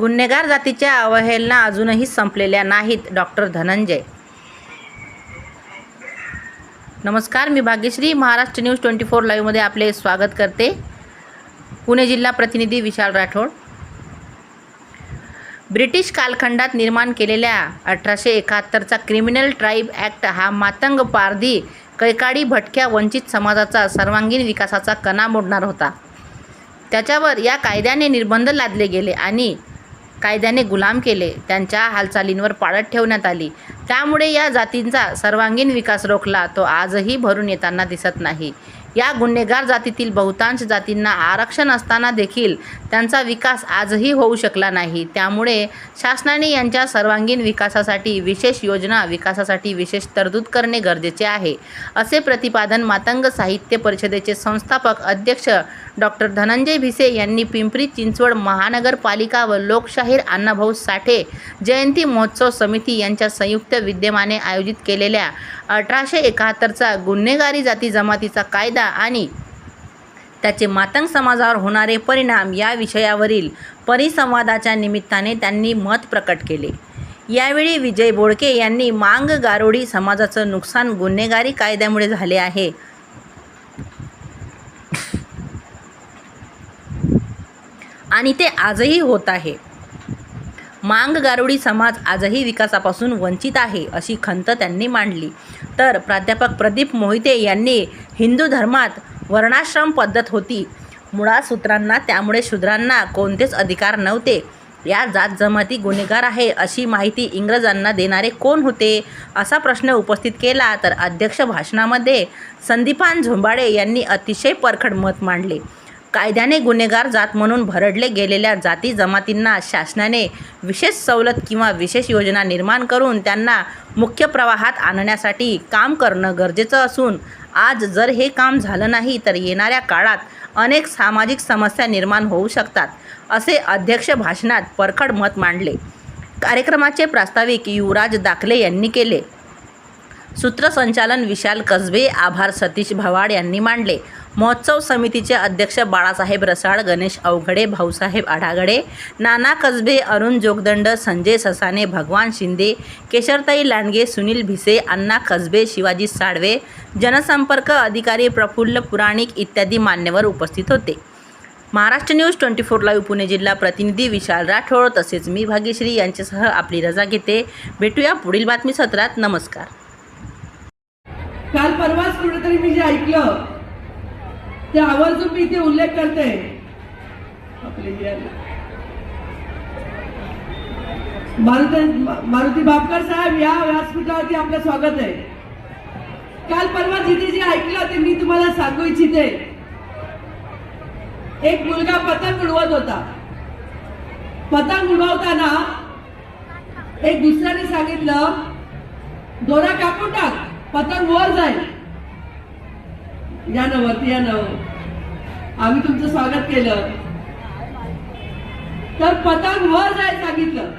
गुन्हेगार जातीच्या अवहेलना अजूनही संपलेल्या नाहीत डॉक्टर धनंजय. नमस्कार मी Bhagyashree. Maharashtra news twenty four लाईव्हमध्ये आपले स्वागत करते. पुणे जिल्हा प्रतिनिधी विशाल राठोड. ब्रिटिश कालखंडात निर्माण केलेल्या अठराशे एकाहत्तरचा क्रिमिनल ट्राईब ॲक्ट हा मातंग पारधी कैकाडी भटक्या वंचित समाजाचा सर्वांगीण विकासाचा कणा मोडणार होता. त्याच्यावर या कायद्याने निर्बंध लादले गेले आणि कायद्याने गुलाम केले त्यांच्या हालचालींवर पाळत ठेवण्यात आली. त्यामुळे या जातींचा सर्वांगीण विकास रोखला तो आजही भरून येताना दिसत नाही. या गुन्हेगार जातीतील बहुतांश जातींना आरक्षण असताना देखील त्यांचा विकास आजही होऊ शकला नाही. त्यामुळे शासनाने यांच्या सर्वांगीण विकासासाठी विशेष योजना विकासासाठी विशेष तरतूद करणे गरजेचे आहे असे प्रतिपादन मातंग साहित्य परिषदेचे संस्थापक अध्यक्ष डॉक्टर धनंजय भिसे यांनी पिंपरी चिंचवड महानगरपालिका व लोकशाहीर अण्णाभाऊ साठे जयंती महोत्सव समिती यांच्या संयुक्त विद्यमाने आयोजित केलेल्या अठराशे एकाहत्तरचा गुन्हेगारी जाती जमातीचा कायदा आणि त्याचे मातंग समाजावर होणारे परिणाम या विषयावरील परिसंवादाच्या निमित्ताने त्यांनी मत प्रकट केले. यावेळी विजय बोडके यांनी मांग गारोडी समाजाचं नुकसान गुन्हेगारी कायद्यामुळे झाले आहे. आणि ते आजही होत आहे. मांग गारुडी समाज आजही विकासापासून वंचित आहे अशी खंत त्यांनी मांडली. तर प्राध्यापक प्रदीप मोहिते यांनी हिंदू धर्मात वर्णाश्रम पद्धत होती. मुळासूत्रांना त्यामुळे शूद्रांना कोणतेच अधिकार नव्हते. या जात जमाती गुन्हेगार आहे अशी माहिती इंग्रजांना देणारे कोण होते असा प्रश्न उपस्थित केला तर अध्यक्ष भाषणामध्ये संदीपान झोंबाडे यांनी अतिशय परखड मत मांडले. कायद्याने गुन्हेगार जात म्हणून भरडले गेलेल्या जाती जमातींना शासनाने विशेष सवलत किंवा विशेष योजना निर्माण करून त्यांना मुख्य प्रवाहात आणण्यासाठी काम करणं गरजेचं असून आज जर हे काम झालं नाही तर येणाऱ्या काळात अनेक सामाजिक समस्या निर्माण होऊ शकतात असे अध्यक्ष भाषणात परखड मत मांडले. कार्यक्रमाचे प्रास्ताविक युवराज दाखले यांनी केले. सूत्रसंचालन विशाल कसबे आभार सतीश भवाड यांनी मांडले. महोत्सव समितीचे अध्यक्ष बाळासाहेब रसाळ गणेश अवघडे भाऊसाहेब आढागडे नाना कसबे अरुण जोगदंड संजय ससाने भगवान शिंदे केशरताई लांडगे सुनील भिसे अण्णा कसबे शिवाजी साळवे जनसंपर्क अधिकारी प्रफुल्ल पुराणिक इत्यादी मान्यवर उपस्थित होते. Maharashtra news twenty four live Pune जिल्हा प्रतिनिधी विशाल राठोड तसेच मी भाग्यश्री यांच्यासह आपली रजा घेते. भेटूया पुढील बातमी सत्रात नमस्कार. काल परवाच कुठेतरी मी जे ऐकलं ते आवर्जून मी इथे उल्लेख करते. आपले मारुती मारुती बापकर साहेब या व्यासपीठावरती आपलं स्वागत आहे. काल परवा जिथे जे ऐकलं ते मी तुम्हाला सांगू इच्छिते. एक मुलगा पतंग उडवत होता. पतंग उडवताना एक दुसऱ्याने सांगितलं दोरा कापून टाक पतंग वर जाईल. या ना वरती या ना आम्ही तुमचं स्वागत केलं. तर पतंग वर जायला सांगितलं.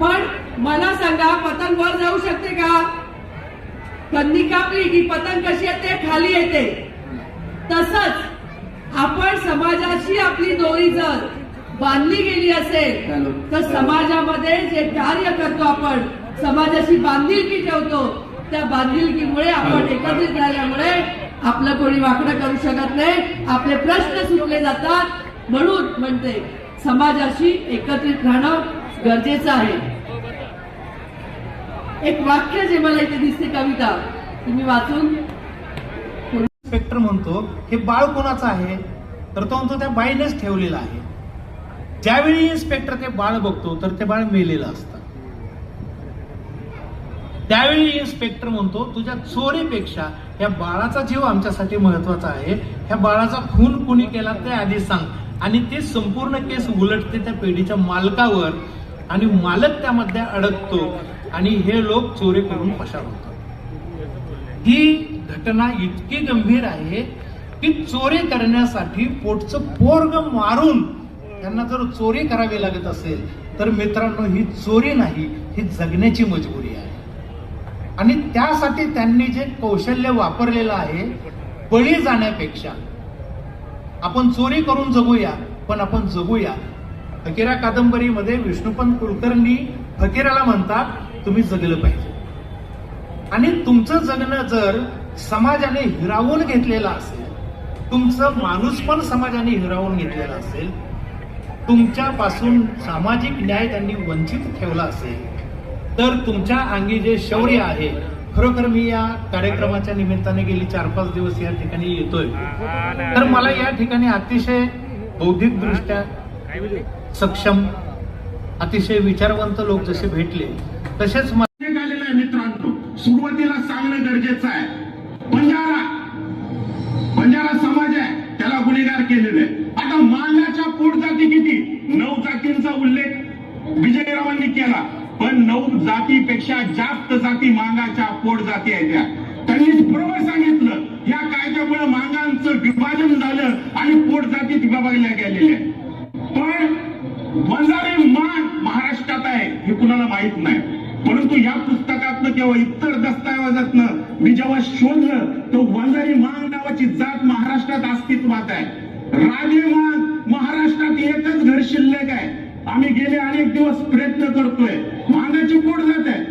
पण मला सांगा पतंग वर जाऊ शकते का? कंदी कापली की पतंग कशी येते? खाली येते. तसंच आपण समाजाशी आपली दोरी जर बांधली गेली असेल तर समाजामध्ये जे कार्य करतो आपण समाजाशी बांधिलकी ठेवतो त्या बांधिलकीमुळे आपण एकत्रित राहिल्यामुळे आपलं कोणी वाकडं करू शकत नाही. आपले प्रश्न सुटले जातात. म्हणून म्हणते समाजाशी एकत्रित राहणं गरजेचं आहे. एक वाक्य जे मला इथे दिसते कविता तुम्ही वाचून इन्स्पेक्टर म्हणतो हे बाळ कोणाचं आहे? तर तो म्हणतो त्या बाईनेच ठेवलेलं आहे. ज्यावेळी इन्स्पेक्टर ते बाळ बघतो तर ते बाळ मेलेलं असतं. त्यावेळी इन्स्पेक्टर म्हणतो तुझ्या चोरीपेक्षा या बाळाचा जीव आमच्यासाठी महत्त्वाचा आहे. ह्या बाळाचा खून कुणी केला ते आधी सांग. आणि ते संपूर्ण केस उलटते त्या पेढीच्या मालकावर आणि मालक त्यामध्ये अडकतो आणि हे लोक चोरी करून पसार होतात. ही घटना इतकी गंभीर आहे की चोरी करण्यासाठी पोटचं पोरग मारून त्यांना जर चोरी करावी लागत असेल तर मित्रांनो ही चोरी नाही ही जगण्याची मजबुरी आहे. आणि त्यासाठी त्यांनी जे कौशल्य वापरलेलं आहे बळी जाण्यापेक्षा. आपण चोरी करून जगूया पण आपण जगूया. फकीरा कादंबरीमध्ये विष्णुपंत कुलकर्णी फकीराला म्हणतात तुम्ही जगलं पाहिजे. आणि तुमचं जगणं जर समाजाने हिरावून घेतलेलं असेल तुमचं माणूस पण समाजाने हिरावून घेतलेला असेल तुमच्यापासून सामाजिक न्याय त्यांनी वंचित ठेवला असेल तर तुमच्या अंगी जे शौर्य आहे खरोखर मी या कार्यक्रमाच्या निमित्ताने गेली चार पाच दिवस या ठिकाणी येतोय. तर मला या ठिकाणी अतिशय बौद्धिकदृष्ट्या सक्षम अतिशय विचारवंत लोक जसे भेटले तसेच मला आलेला आहे मित्रांनो. सुरुवातीला सांगणं गरजेचं आहे. बंजारा. बंजारा समाज आहे. त्याला गुन्हेगार केलेले आता मांगाच्या पोट जाती किती? नऊ जातींचा उल्लेख विजयरावांनी केला. पण नऊ जातीपेक्षा जास्त जाती मांगाच्या पोट जाती आहेत त्या त्यांनी बरोबर सांगितलं या कायद्यामुळे मांगांचं विभाजन झालं आणि पोट जातीत विभागल्या गेलेल्या पण वंजारी मान महाराष्ट्रात आहे हे कुणाला माहीत नाही. परंतु या पुस्तकातनं किंवा इतर दस्तावेजातनं मी जेव्हा शोधलं तर वंजारी मांग नावाची जात महाराष्ट्रात अस्तित्वात आहे. राजे मांग महाराष्ट्रात एकच घर शिल्लक आहे. आम्ही गेले अनेक दिवस प्रयत्न करतोय मांगाची पोट जात आहे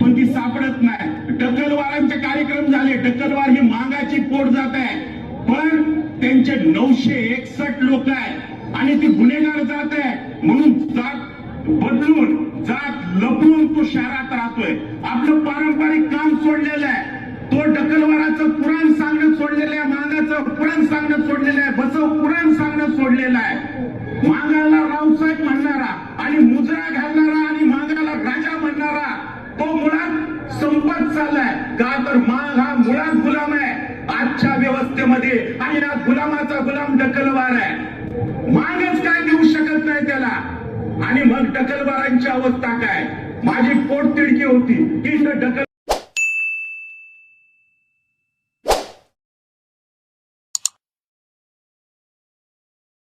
पण ती सापडत नाही टक्कलवारांचे कार्यक्रम झाले टक्कलवार ही मांगाची पोट जात आहे पण त्यांचे नऊशे एकसठ लोक आहे. आणि ती गुन्हेगार जात आहे. म्हणून जात बदलून जात लपवून तो शहरात राहतोय. आपलं पारंपरिक काम सोडलेलं आहे. तो डकलवाराचं पुराण सांगणं सोडलेलं आहे. मांगाचं पुराण सांगणं सोडलेलं आहे. बसव पुराण सांगणं सोडलेलं आहे. मांगाला रावसाहेब म्हणणारा आणि मुजरा घालणारा आणि मांगाला राजा म्हणणारा तो मुळात संपत चाललाय का तर मांग हा मुळात गुलाम आहे आजच्या व्यवस्थेमध्ये आणि या गुलामाचा गुलाम डकलवार आहे मागच काय देऊ नाही त्याला. आणि मग डकलवारांची अवस्था काय? माझी पोट तिडकी होती. की इथं डकल